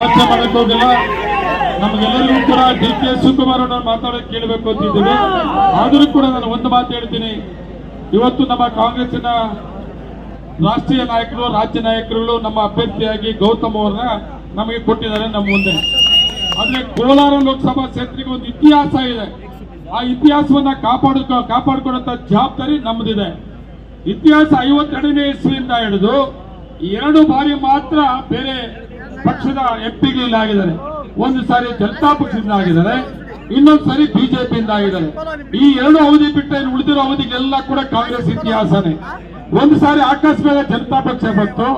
ಮಾಡಕ್ ಹೋಗಿಲ್ಲ. ಕೂಡ ಡಿ ಕೆ ಶಿವಕುಮಾರ್ ಅವ್ರನ್ನ ಮಾತಾಡೋಕೆ ಕೇಳಬೇಕು ಅಂತಿದ್ದೀವಿ ಆದರೂ ಕೂಡ ನಾನು ಒಂದು ಮಾತು ಹೇಳ್ತೀನಿ. ಇವತ್ತು ನಮ್ಮ ಕಾಂಗ್ರೆಸ್ಸಿನ ರಾಷ್ಟ್ರೀಯ ನಾಯಕರು, ರಾಜ್ಯ ನಾಯಕರುಗಳು ನಮ್ಮ ಅಭ್ಯರ್ಥಿಯಾಗಿ ಗೌತಮ್ ಅವ್ರನ್ನ ನಮಗೆ ಕೊಟ್ಟಿದ್ದಾರೆ ನಮ್ಮ ಮುಂದೆ. ಆದ್ರೆ ಕೋಲಾರ ಲೋಕಸಭಾ ಕ್ಷೇತ್ರಕ್ಕೆ ಒಂದು ಇತಿಹಾಸ ಇದೆ. ಆ ಇತಿಹಾಸವನ್ನ ಕಾಪಾಡಿಕೊ ಕಾಪಾಡಿಕೊಳ್ಳುವಂತ ಜವಾಬ್ದಾರಿ ನಮ್ಮದಿದೆ ಇತಿಹಾಸ ಐವತ್ತೆರಡನೇ ಇಸ್ವಿಯಿಂದ ಹಿಡಿದು ಎರಡು ಬಾರಿ ಮಾತ್ರ ಬೇರೆ ಪಕ್ಷದ ಎಂಪಿಗಳಿಂದ ಆಗಿದ್ದಾರೆ ಒಂದು ಸಾರಿ ಜನತಾ ಪಕ್ಷದಿಂದ ಆಗಿದ್ದಾರೆ. ಇನ್ನೊಂದು ಸಾರಿ ಬಿಜೆಪಿಯಿಂದ ಆಗಿದ್ದಾರೆ. ಈ ಎರಡು ಅವಧಿ ಬಿಟ್ಟರೆ ಉಳಿದಿರೋ ಅವಧಿಗೆಲ್ಲ ಕೂಡ ಕಾಂಗ್ರೆಸ್ ಇತಿಹಾಸನೇ. ಒಂದು ಸಾರಿ ಆಕಸ್ಮಿಕ ಜನತಾ ಪಕ್ಷ ಬಂತು.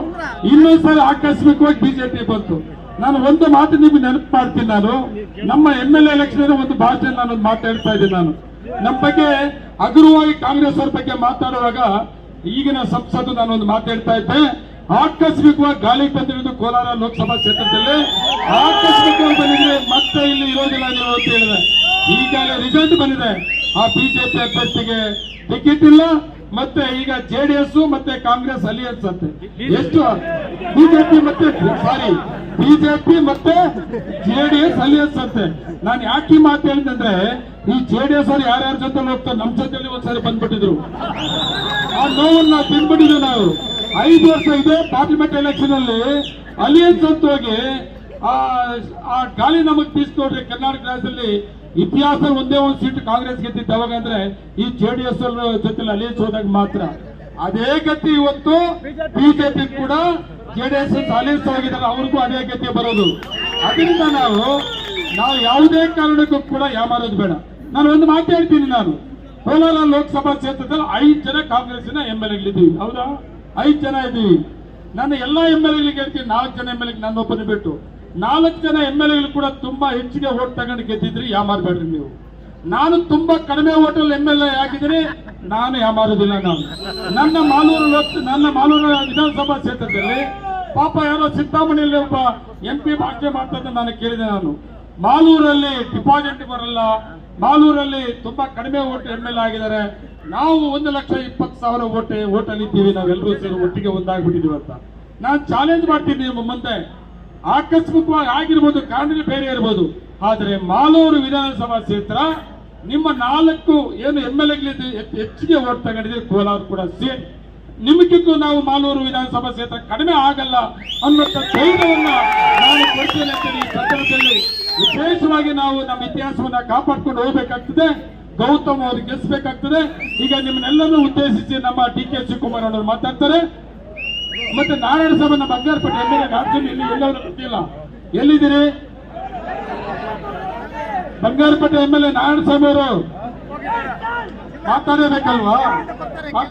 ಇನ್ನೊಂದು ಸಾರಿ ಆಕಸ್ಮಿಕವಾಗಿ ಬಿಜೆಪಿ ಬಂತು. ನಾನು ಒಂದು ಮಾತು ನಿಮ್ಗೆ ನೆನಪು ಮಾಡ್ತೀನಿ ನಾನು. ನಮ್ಮ ಎಂ ಎಲ್ ಎಲೆಕ್ಷನ್ ಒಂದು ಭಾಷೆ ನಾನು ಮಾತಾಡ್ತಾ ಇದ್ದೀನಿ ನಾನು. ನಮ್ಮ ಬಗ್ಗೆ ಹಗುರವಾಗಿ ಕಾಂಗ್ರೆಸ್ ಅವ್ರ ಬಗ್ಗೆ ಮಾತಾಡುವಾಗ ಈಗಿನ ಸಂಸತ್ತು ನಾನು ಒಂದು ಮಾತಾಡ್ತಾ ಇದ್ದೆ. ಆಕಸ್ಮಿಕವಾಗಿ ಗಾಳಿ ಬಂದಿರೋದು ಕೋಲಾರ ಲೋಕಸಭಾ ಕ್ಷೇತ್ರದಲ್ಲಿ. ಆಕಸ್ಮಿಕವಾಗಿ ಬಂದಿದ್ರೆ ಮತ್ತೆ ಇಲ್ಲಿ ಇರೋದಿಲ್ಲ ಅಂತ ಹೇಳಿದೆ ಈಗಾಗಲೇ ರಿಸಲ್ಟ್ ಬಂದಿದೆ. ಆ ಬಿಜೆಪಿ ಅಭ್ಯರ್ಥಿಗೆ ಟಿಕೆಟ್ ಇಲ್ಲ, ಮತ್ತೆ ಈಗ ಜೆಡಿಎಸ್ ಮತ್ತೆ ಕಾಂಗ್ರೆಸ್ ಅಲಿಯನ್ಸ್ ಅಂತೆ. ಎಷ್ಟು? ಬಿಜೆಪಿ ಮತ್ತೆ ಸಾರಿ, ಬಿಜೆಪಿ ಮತ್ತೆ ಜೆಡಿಎಸ್ ಅಲಿಯನ್ಸ್ ಅಂತೆ. ನಾನು ಯಾಕೆ ಮಾತು ಹೇಳಿದಂದ್ರೆ ಈ ಜೆಡಿಎಸ್ ಅವ್ರು ಯಾರ್ಯಾರ ಜೊತೆ ಹೋಗ್ತಾರೆ ನಮ್ಮ ಜೊತೆಲಿ ಒಂದ್ಸರಿ ಬಂದ್ಬಿಟ್ಟಿದ್ರು. ಆ ನೋವನ್ನ ತಿನ್ಬಿಟ್ಟಿದ್ರು ನಾವು. ಐದು ವರ್ಷ ಇದೆ ಪಾರ್ಲಿಮೆಂಟ್ ಎಲೆಕ್ಷನ್ ಅಲ್ಲಿ ಅಲಿಯನ್ಸ್ ಅಂತ ಹೋಗಿ ಆ ಗಾಳಿ ನಮಗ್ ಬೀಸ್ ನೋಡ್ರಿ ಕರ್ನಾಟಕ ರಾಜ್ಯದಲ್ಲಿ ಇತಿಹಾಸ ಒಂದೇ ಒಂದು ಸೀಟ್ ಕಾಂಗ್ರೆಸ್ ಗೆದ್ದಿತ್ತು. ಅವಾಗ ಅಂದ್ರೆ ಈ ಜೆಡಿಎಸ್ ಜೊತೆ ಅಲಿಯನ್ಸ್ ಹೋದಾಗ ಮಾತ್ರ. ಅದೇ ಗತಿ ಇವತ್ತು ಬಿಜೆಪಿ ಕೂಡ ಜೆಡಿಎಸ್ ಅಲಿಯನ್ಸ್ ಆಗಿದ್ದಾರೆ. ಅವ್ರಿಗೂ ಅದೇ ಗತಿ ಬರೋದು. ಅದರಿಂದ ನಾವು ನಾವು ಯಾವುದೇ ಕಾರಣಕ್ಕೂ ಕೂಡ ಯಾಮಾರೋದು ಬೇಡ. ನಾನು ಒಂದು ಮಾತು ಹೇಳ್ತೀನಿ ನಾನು. ಕೋಲಾರ ಲೋಕಸಭಾ ಕ್ಷೇತ್ರದಲ್ಲಿ ಐದು ಜನ ಕಾಂಗ್ರೆಸ್ನ ಎಂ ಎಲ್ ಎಗಳಿದ್ದೀವಿ. ಹೌದಾ? ಐದು ಜನ ಇದ್ದೀವಿ. ನನ್ನ ಎಲ್ಲಾ ಎಂ ಎಲ್ ಎಗಳಿಗೆ ಹೇಳ್ತೀನಿ ನಾಲ್ಕು ಜನ ಎಂ ಎಲ್ ಎಗೆ ನನ್ನೊಬ್ಬನೇ ಬಿಟ್ಟು. ನಾಲ್ಕು ಜನ ಎಂ ಎಲ್ ಎಗಳು ಕೂಡ ತುಂಬಾ ಹೆಚ್ಚಿಗೆ ಓಟ್ ತಗೊಂಡು ಗೆದ್ದಿದ್ರಿ ಯಾಮಾರ್ಬೇಡ್ರಿ ನೀವು. ನಾನು ತುಂಬಾ ಕಡಿಮೆ ಓಟಲ್ಲಿ ಎಂ ಎಲ್ ಎ ಆಗಿದ್ರೆ ನಾನು ಯಾಮಾರೋದಿಲ್ಲ ನಾನು. ನನ್ನ ಮಾಲೂರು ನನ್ನ ಮಾಲೂರು ವಿಧಾನಸಭಾ ಕ್ಷೇತ್ರದಲ್ಲಿ ಪಾಪ ಯಾರೋ ಸಿದ್ದಾಮಣಿಯಲ್ಲಿ ಒಬ್ಬ ಎಂ ಪಿ ಭಾಷೆ ಮಾಡ್ತಾ ನಾನು ಕೇಳಿದೆ ನಾನು. ಮಾಲೂರಲ್ಲಿ ಡಿಪಾಸಿಟ್ ಬರಲ್ಲ ಮಾಲೂರಲ್ಲಿ ತುಂಬಾ ಕಡಿಮೆ ಓಟ್ ಎಂ ಎಲ್ ಆಗಿದ್ದಾರೆ ನಾವು ಒಂದು ಲಕ್ಷ ಇಪ್ಪತ್ತು ಸಾವಿರ ಓಟ್ ಓಟಲ್ಲಿದ್ದೀವಿ. ನಾವೆಲ್ಲರೂ ಸೇರಿ ಒಟ್ಟಿಗೆ ಒಂದಾಗ್ಬಿಟ್ಟಿದೀವಿ ಅಂತ. ನಾನು ಚಾಲೆಂಜ್ ಮಾಡ್ತೀನಿ ನಿಮ್ಮ ಮುಂದೆ. ಆಕಸ್ಮಿಕವಾಗಿ ಆಗಿರ್ಬೋದು ಕಾರಣ ಬೇರೆ ಇರ್ಬೋದು. ಆದರೆ ಮಾಲೂರು ವಿಧಾನಸಭಾ ಕ್ಷೇತ್ರ ನಿಮ್ಮ ನಾಲ್ಕು ಏನು ಎಂ ಎಲ್ ಎಗಳಿದ್ದು ಹೆಚ್ಚಿಗೆ ಓಟ್ ತಗೊಂಡಿದ್ದೀವಿ ಕೋಲಾರ ಕೂಡ ಸೇರಿ. ನಿಮಗಿಗೂ ನಾವು ಮಾಲೂರು ವಿಧಾನಸಭಾ ಕ್ಷೇತ್ರ ಕಡಿಮೆ ಆಗಲ್ಲ ಅನ್ನುವಂಥ ಧೈರ್ಯವನ್ನು ನಾನು ಕೊಡ್ತೇನೆ ವಿಶೇಷವಾಗಿ ನಾವು ನಮ್ಮ ಇತಿಹಾಸವನ್ನ ಕಾಪಾಡ್ಕೊಂಡು ಹೋಗ್ಬೇಕಾಗ್ತದೆ. ಗೌತಮ್ ಅವರು ಗೆಲ್ಲಿಸಬೇಕಾಗ್ತದೆ ಈಗ ನಿಮ್ಮನ್ನೆಲ್ಲರೂ ಉದ್ದೇಶಿಸಿ ನಮ್ಮ ಡಿ ಕೆ ಶಿವಕುಮಾರ್ ಅವರು ಮಾತಾಡ್ತಾರೆ. ಮತ್ತೆ ನಾರಾಯಣ ಸಭೆ ನಮ್ಮ ಬಂಗಾರಪೇಟೆ ಎಂ ಎಲ್ ಇಲ್ಲಿ ಎಲ್ಲರೂ ಗೊತ್ತಿಲ್ಲ. ಎಲ್ಲಿದ್ದೀರಿ? Bangarapet M L A Narayana Swamy ಅವರು. ಮಾತಾಡಬೇಕಲ್ವಾ?